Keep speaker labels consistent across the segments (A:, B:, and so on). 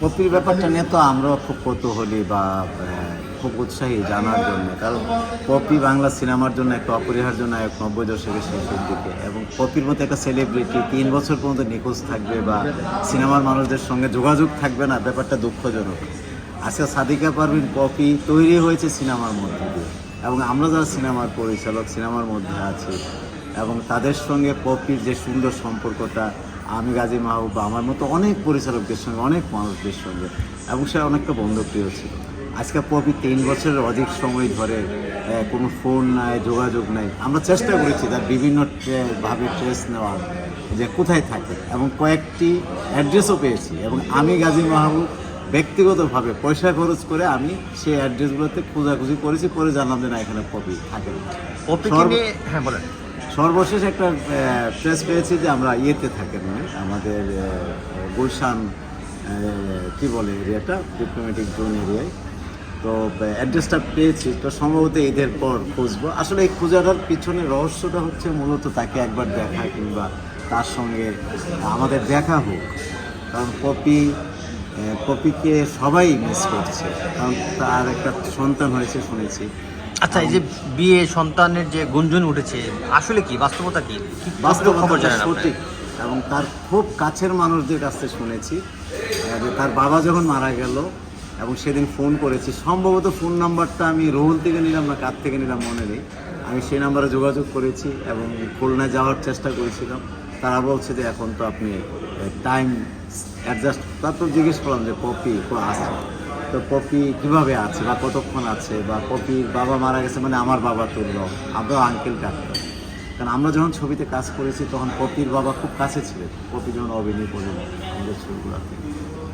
A: পপির ব্যাপারটা নিয়ে তো আমরাও খুব কৌতূহলী বা খুব উৎসাহী জানার জন্য। কারণ পপি বাংলা সিনেমার জন্য একটা অপরিহার্য নায়ক নব্বই দশকের শেষের দিকে এবং পপির মতো একটা সেলিব্রিটি তিন বছর পর্যন্ত নিখোঁজ থাকবে বা সিনেমার মানুষদের সঙ্গে যোগাযোগ থাকবে না, ব্যাপারটা দুঃখজনক। আজকে সাদিকা পারভিন পপি তৈরি হয়েছে সিনেমার মধ্যে দিয়ে এবং আমরা যারা সিনেমার পরিচালক, সিনেমার মধ্যে আছি এবং তাদের সঙ্গে পপির যে সুন্দর সম্পর্কটা আমি গাজী মাহবুব বা আমার মতো অনেক পরিচালকদের সঙ্গে অনেক মানুষদের সঙ্গে এবং সে অনেকটা বন্ধুপ্রিয় ছিল। আজকে পপি তিন বছরের অধিক সময় ধরে কোনো ফোন নাই যোগাযোগ নাই। আমরা চেষ্টা করেছি তার বিভিন্ন ভাবে ট্রেস নেওয়ার যে কোথায় থাকে এবং কয়েকটি অ্যাড্রেসও পেয়েছি। এবং আমি গাজী মাহবুব ব্যক্তিগতভাবে পয়সা খরচ করে আমি সেই অ্যাড্রেসগুলোতে খোঁজাখুঁজি করেছি পরে জানলাম যে না এখানে পপি থাকে
B: নিয়ে হ্যাঁ বলেন।
A: সর্বশেষ একটা প্রেস পেয়েছি যে আমরা ইয়েতে থাকেন আমাদের গুলশান কি বলে এরিয়াটা? ডিপ্লোম্যাটিক জোন এরিয়ায় তো অ্যাড্রেসটা পেয়েছি। তো সম্ভবত ঈদের পর খুঁজবো। আসলে এই খোঁজাটার পিছনে রহস্যটা হচ্ছে মূলত তাকে একবার দেখা কিংবা তার সঙ্গে আমাদের দেখা হোক। কারণ আহ, পপিকে সবাই মিস করছে। কারণ তার একটা সন্তান হয়েছে শুনেছি।
B: আচ্ছা এই যে বিয়ে সন্তানের যে গুঞ্জন উঠেছে আসলে কি? বাস্তবতা কি?
A: বাস্তবতা সঠিক এবং তার খুব কাছের মানুষদের কাছ থেকে শুনেছি যে তার বাবা যখন মারা গেল এবং সেদিন ফোন করেছি সম্ভবত ফোন নাম্বারটা আমি রোহন থেকে নিলাম না কার থেকে নিলাম মনে নেই। আমি সেই নাম্বারে যোগাযোগ করেছি এবং খুলনায় যাওয়ার চেষ্টা করেছিলাম। তারা বলছে যে এখন তো আপনি টাইম অ্যাডজাস্ট তারপর জিজ্ঞেস করলাম যে কপি কো আছে তো পপি কীভাবে আছে বা কতক্ষণ আছে বা পপির বাবা মারা গেছে মানে আমার বাবা তুলল আমরাও আঙ্কেল ডাক্তার কারণ আমরা যখন ছবিতে কাজ করেছি তখন পপির বাবা খুব কাছে ছিলেন। পপি যখন অভিনয় করেন আমাদের ছবিগুলোতে।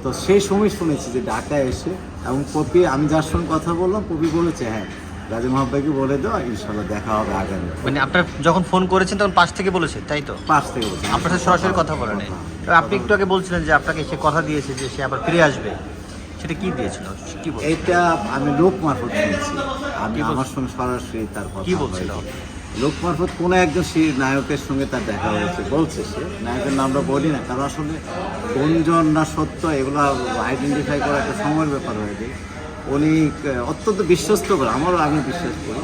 A: তো সেই সময় শুনেছি যে ঢাকায় এসে এবং পপি আমি যার সঙ্গে কথা বললাম পপি বলেছে হ্যাঁ রাজু মহাব্বাইকে বলে দেওয়া ইনশাল্লাহ দেখা হবে আগামী।
B: মানে আপনার যখন ফোন করেছেন তখন পাশ থেকে বলেছে তাই তো?
A: পাঁচ থেকে বলছে।
B: আপনার সাথে সরাসরি কথা বলে নেই তবে আপনি একটু আগে বলছিলেন যে আপনাকে সে কথা দিয়েছে যে সে আবার ফিরে আসবে। সেটা কি দিয়েছিল? কি বল
A: এইটা আমি লোক মারফত শুনেছি। আমি আমার সঙ্গে সরাসরি তার কথা
B: কি বলছিল?
A: লোক মারফত কোনো একজন সেই নায়কের সঙ্গে তার দেখা হয়েছে বলছে সে। নায়কের নামটা বলি না কারণ আসলে কোনজন না সত্য এগুলো আইডেন্টিফাই করা একটা সময়ের ব্যাপার হয়ে যায়। উনি অত্যন্ত বিশ্বস্ত করে আমারও আমি বিশ্বাস করি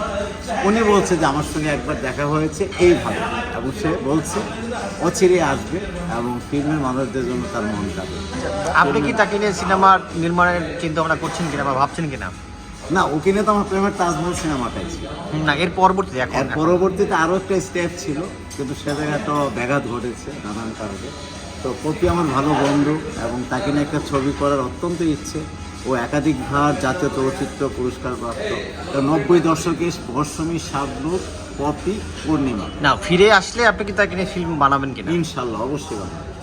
A: উনি বলছে যে আমার সঙ্গে একবার দেখা হয়েছে এইভাবে এবং সে বলছে অচিরে আসবে এবং ফিল্মের মানুষদের জন্য তার মন যাবে।
B: আপনি কি তাকে নিয়ে সিনেমা নির্মাণের চিন্তা ভাবনা করছেন কিনা বা ভাবছেন কিনা?
A: না ওকে নিয়ে তো আমার প্রেমের তাজমহল সিনেমাটাই ছিল।
B: না এর পরবর্তীতে এখন
A: এর পরবর্তীতে আরও একটা স্টেপ ছিল কিন্তু সে জায়গায় তো ব্যাঘাত ঘটেছে নানান কারণে। তো প্রতি আমার ভালো বন্ধু এবং তাকে নিয়ে একটা ছবি করার অত্যন্ত ইচ্ছে। ও একাধিকবার জাতীয় চলচ্চিত্র পুরস্কার প্রাপ্ত। নব্বই দশকে স্পর্শমী শাবনুর পপি পূর্ণিমা
B: না ফিরে আসলে আপনি কি তাকে নিয়ে ফিল্ম বানাবেন কিনা?
A: ইনশাল্লাহ অবশ্যই বানাবো।